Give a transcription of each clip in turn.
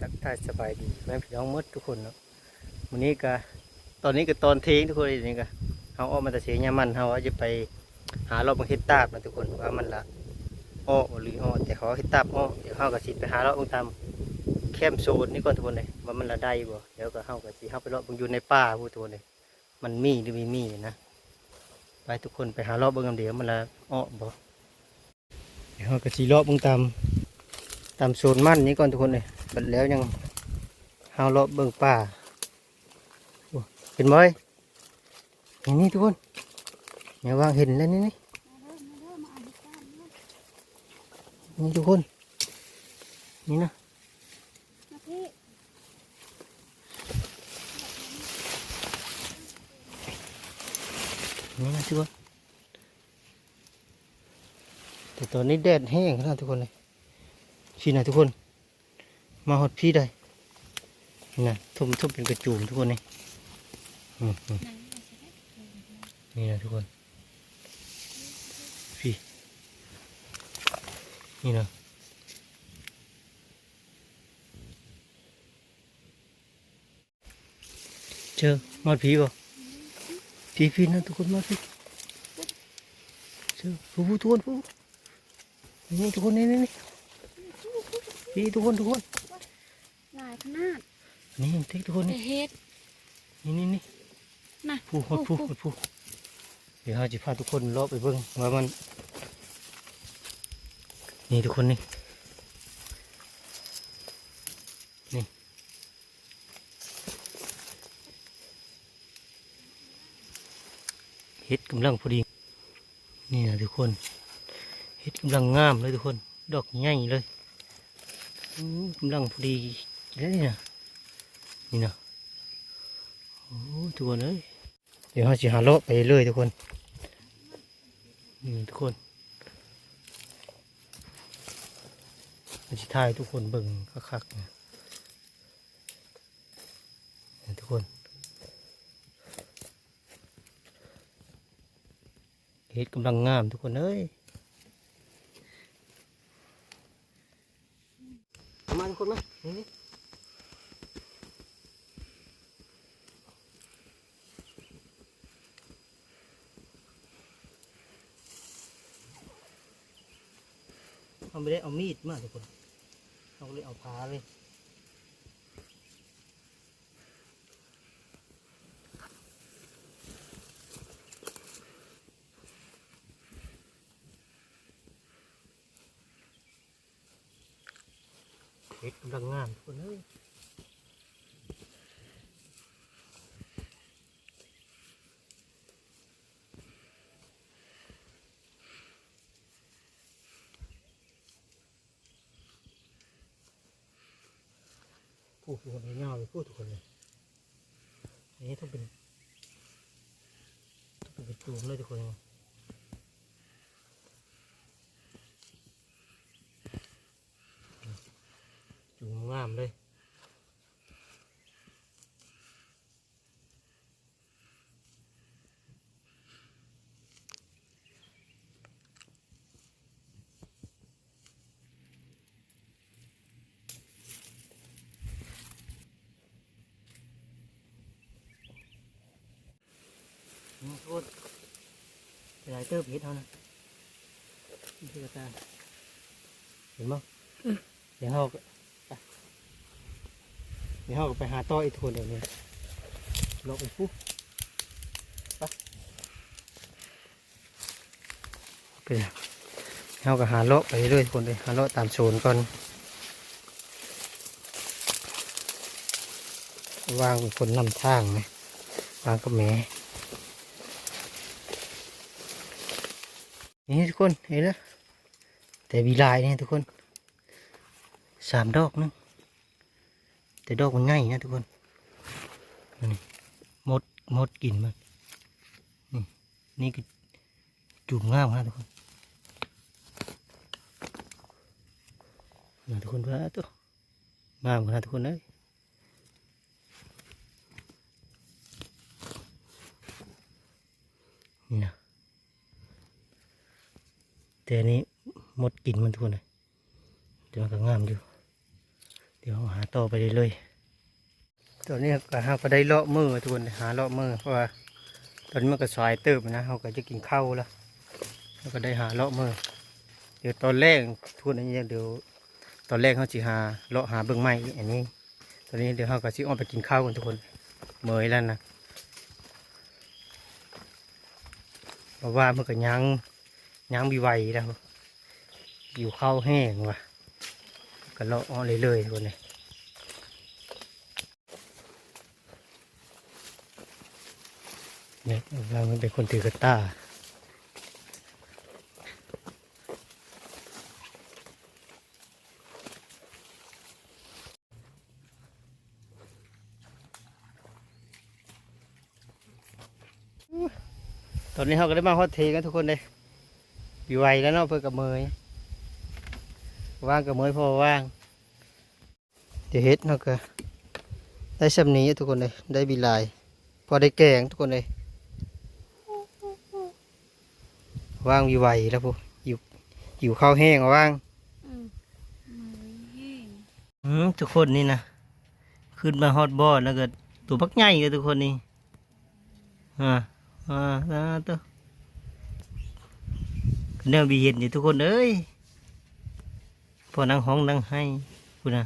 ทักทายสบายดีแม่พี่น้องมดทุกคนเนาะวันนี้ก็ตอนนี้ก็ตอนเทงทุกคนนี่ก็เฮาออกมาแต่เสียยามันเฮาจะไปหารอบบางเฮ็ดตาบนะทุกคนว่ามันละอ้อหรืออ้อแต่เขาเฮ็ดตาบอ้อเดี๋ยวเฮาก็สิไปหารอบบางตามแคมโซนนี่ก่อนทุกคนเลยว่ามันละได้บ่เดี๋ยวก็เฮาก็สิเฮาไปรอบบางอยู่ในป่าผู้ทุกคนเลยมันมีหรือไม่มีนะไปทุกคนไปหารอบเบิ่งกันเดี๋ยวมันละอ้อบ่เดี๋ยวเฮาก็สิรอบบางตามตามโซนมั่นนี้ก่อนทุกคนเลย บัดแล้วยังเฮาเลาะเบิ่งป่าเป็นบ่อยนี่นี่ทุกคนเนี่ยวางเห็นแล้วนี่นี่นี่ทุกคน นี่นะนี่นะทุกคนแต่ตอนนี้แดดแห้งนะทุกคนเลยพี่นะทุกคน มาหดพี่ได้น่ะทุ่มทุ่มเป็นกระจุมทุกคนนี่นี่นะทุกคนพี่นี่นะเจอมาผีบ่พี่พี่นะทุกคนมาพี่เจอผู้ผู้ทุกคนผู้นี่ทุกคนนี่นี่นี่พี่ทุกคนทุกคน หลายขนาดนี่เท็กทุกคนแต่นี่เฮ็ดนี่นี่นี่น่ะผู้หดผู้ผู้หดผู้เดี๋ยวเราจะพาทุกคนเลาะไปเบิ่งว่ามัน นี่ทุกคนนี่นี่เห็ดกำลังพอดี นี่นะทุกคนเห็ดกำลังงามเลยทุกคน ดอกใหญ่เลยอู้กำลังพอดี เนี่นะนี่นะโอ้ทุกคนเอ้ยเดี๋ยวเราจะหาเลาะไปเรื่อยทุกคนนี่ทุกคนเราจะถ่ายทุกคนเบิ่งคักๆนะนี่ทุกคนเห็ดกำลังงามทุกคนเอ้ยมาทุกคนมานี่นี่เอา ไม่ได้เอามีดมาทุกคนเราเลยเอาพาเลยเห็ดกำลังงามทุกคนเอ้ยพูดทุกคนเงาเลยพูดทุกคนเลยอันนี้ต้องเป็น ต้องเป็นกระจูมเลยทุกคนจูงงามเลยโทษ เป็นไรเตอร์ผิดเท่านั้นนี่คือกระตาเห็นมั้งเดี๋ยวเราก็ไปเดี๋ยวเราก็ไปหาต่ออีกทวนเดี๋ยวนี้ลอกอีกปุ๊บไปไปเดี๋ยวเราก็หาเลาะไปเรื่อยๆคนเลยหาเลาะตามโซนก่อนวางเป็นคนนำทางไหมวางกับแม่ นี่ทุกคนเห็นแล้วแต่มีลายเนี่ยทุกคนสามดอกนึงแต่ดอกมันง่ายนะทุกคนนี่มดมดกินมันนี่นี่คือจุ่มง่ามนะทุกคนนะทุกคนว่าตัวงามขนาดทุกคนเลยนี่นะ แต่อันนี้มดกินมันทุกคนเลยแต่มันก็งามอยู่ เดี๋ยวหาต่อไปเรื่อยๆตอนนี้ก็เราก็ได้เลาะมือทุกคนหาเลาะมือเพราะว่าตอนนี้มันก็สายเติบนะเราก็จะกินข้าวแล้วเราก็ได้หาเลาะมือเดี๋ยวตอนแรกทุกคนอันนี้เดี๋ยวตอนแรกเขาจะหาเลาะหาเบื้องไม้อันนี้ ตอนนี้เดี๋ยวเราก็จะออกไปกินข้าวกันทุกคนเมยแล้วนะเพราะว่ามันก็ยัง ยังมีไวแล้วอยู่เข้าแห้งว่ะก็เลาะอ้อเรื่อยๆคนเลยเนี่ยเราเป็นคนถือกระต้าตอนนี้เราก็ได้มาฮอตเทกันทุกคนเลย อยู่ไวแล้วเนาะเพื่อกับเมยว่างกับเมยพอว่างเดี๋ยวเฮ็ดเนาะก็ได้สำนี้ทุกคนเลยได้บีลาย พอได้แกงทุกคนเลยว่างวีไวแล้วพวกอยู่อยู่ข้าวแห้งเอาว่างอืมมือแห้งอืมทุกคนนี่นะขึ้นมาฮอตบอดแล้วก็ตัวพักใหญ่เลยทุกคนนี่อ่าอ่าอ่าตัว แนวบีเห็นนี่ทุกคนเอ้ยพอนั่งห้องนั่งให้คุณนะ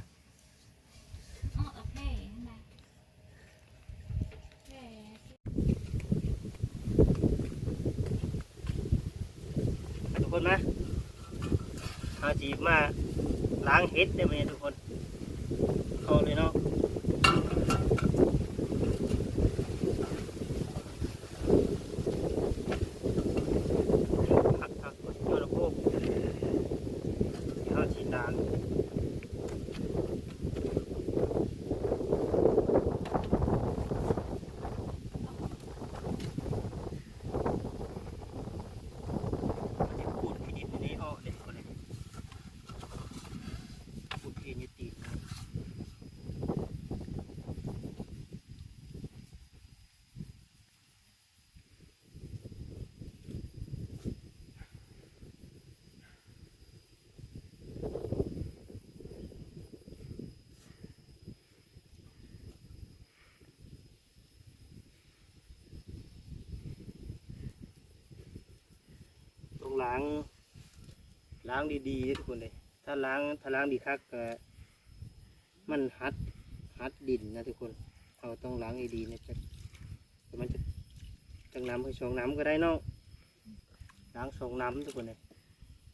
ทุกคนนะเอาจีบมาล้างเห็ดได้ไหมทุกคน เข้าเลยเนาะหักหักโยนโคกเข้าฉีดน้ำขูดขี้ดินอันนี้ออกเลยทุกคนเลยขูดขี้ดินตีนนะ ต้องล้าง ล้างดีๆนะทุกคนเลย ถ้าล้างถ้าล้างดีคักก็มันฮัดฮัดดินนะทุกคนเราต้องล้างดีๆนะจะแต่มันจะจังน้ำให้สองน้ำก็ได้เนาะล้างสองน้ำทุกคนเลย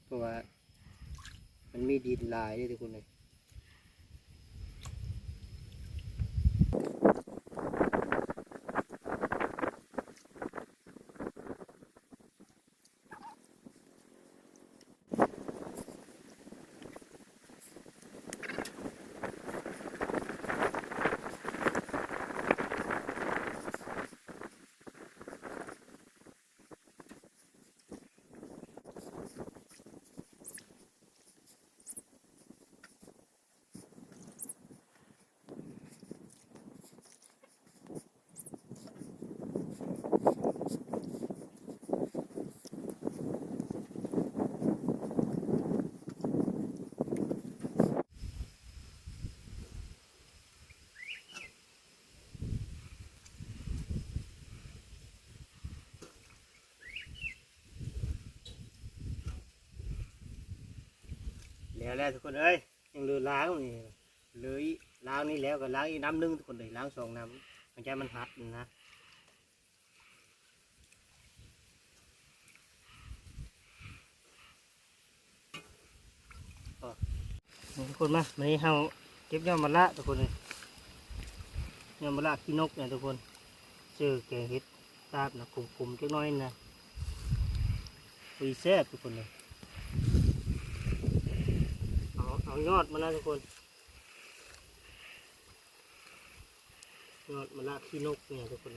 เพราะว่ามันมีดินลายเลยทุกคนเลย แล้วแล้วทุกคนเอ้ยยังเหลือล้างนี่เหลืออีล้างนี่แล้วก็ล้างอีกน้ำหนึงทุกคนเลยล้างสองน้ำมันจะมันหัดนะทุกคนมาวันนี้เราเก็บยอดมะละทุกคนเลยยอดมะละขี้นกเนี่ยทุกคนเจอแกงเห็ดตาบนะกลมๆจักน้อยนะวีแซ่บทุกคนเลย เอายอดมาแล้วทุกคน ยอดมาละขี้นกเนี่ยทุกคน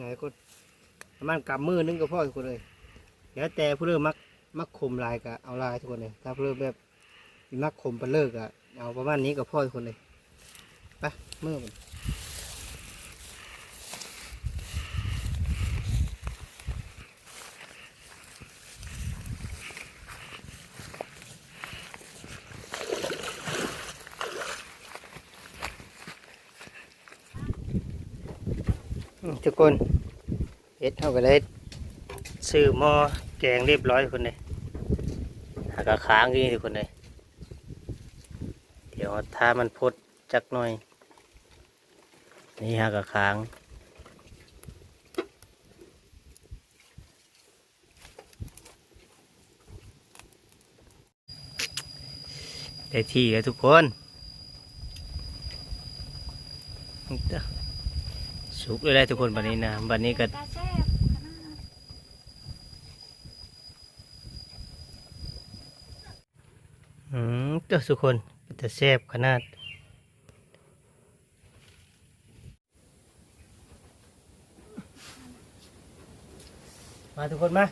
ไงคนประมาณกำมือนึงก็พอทุกคนเลยแล้วแต่ผู้เริ่มมักมักคมลายก็เอาลายทุกคนเลยถ้าผู้เริ่มแบบมักคมไปเลิกอะเอาประมาณนี้ก็พอทุกคนเลยไปมือมันอื ทุกคนเฮ็ดเท่ากันเลยซื้อหม้อแกงเรียบร้อยคนเลยหากระค้างนี้ทุกคนเลยเดี๋ยวถ้ามันพดจักหน่อย นี่หากระค้างได้ที่แล้วทุกคน สุกเลยได้ทุกคนวันนี้นะวันนี้ก็แซ่บขนาดอืมเจ้าทุกคนจะแซ่บขนาดมาทุกคนมา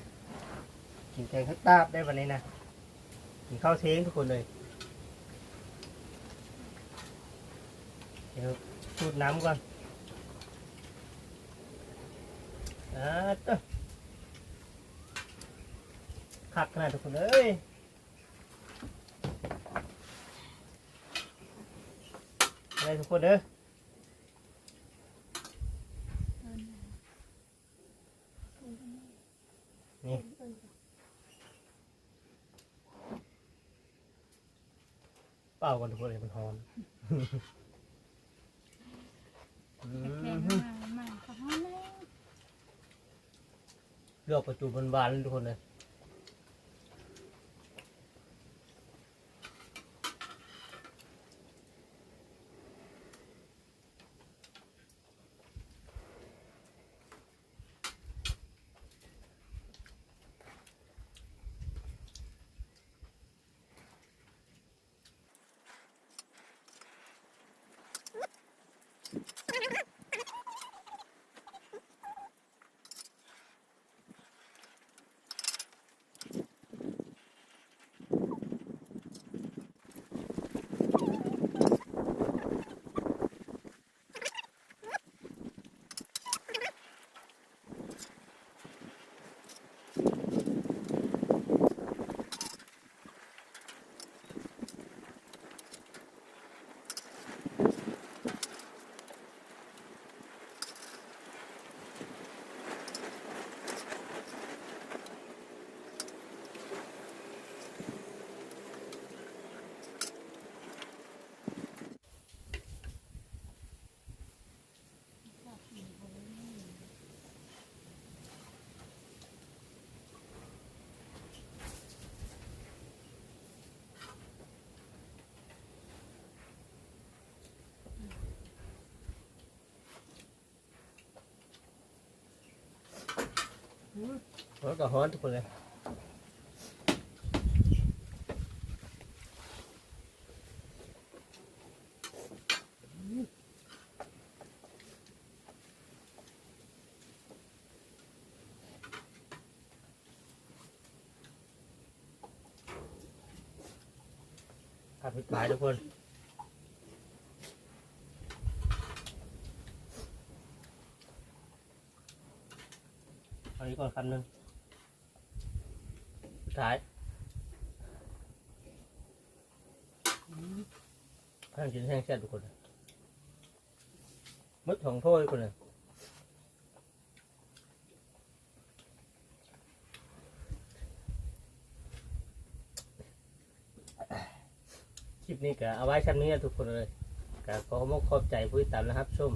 กินแกงข้าวตาบได้วันนี้นะกินข้าวเท้งทุกคนเลยเดี๋ยวสูดน้ำก่อน อ่าตัวขักขนาดทุกคนเอ้ยอะไรทุกคนเด้อเอิ้นนี่เป่ากันทุกคนเลยมันหอมอื แข็ง ม มามาเขาห้องแล้ว เลือกประจุบนบานๆเลยทุกคนเลย แล้วก็ฮ้อนทุกคนเลยผัดพริกหลายทุกคน เอาอี ก่อนคำหนึ่งสุดท้ายข้างกินแห้งแซ่บทุกคนมดของโทษทุกคนเลยคลิปนี้ก็เอาไว้ชั้นนี้นะทุกคนเลยก็ขอมกขอบใจผู้ติดตามนะครับชม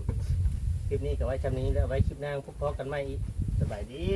คลิปนี้ก็ไว้ชั้นนี้แล้วเอาไว้คลิปหน้าพบกันใหม่อีก สบายดี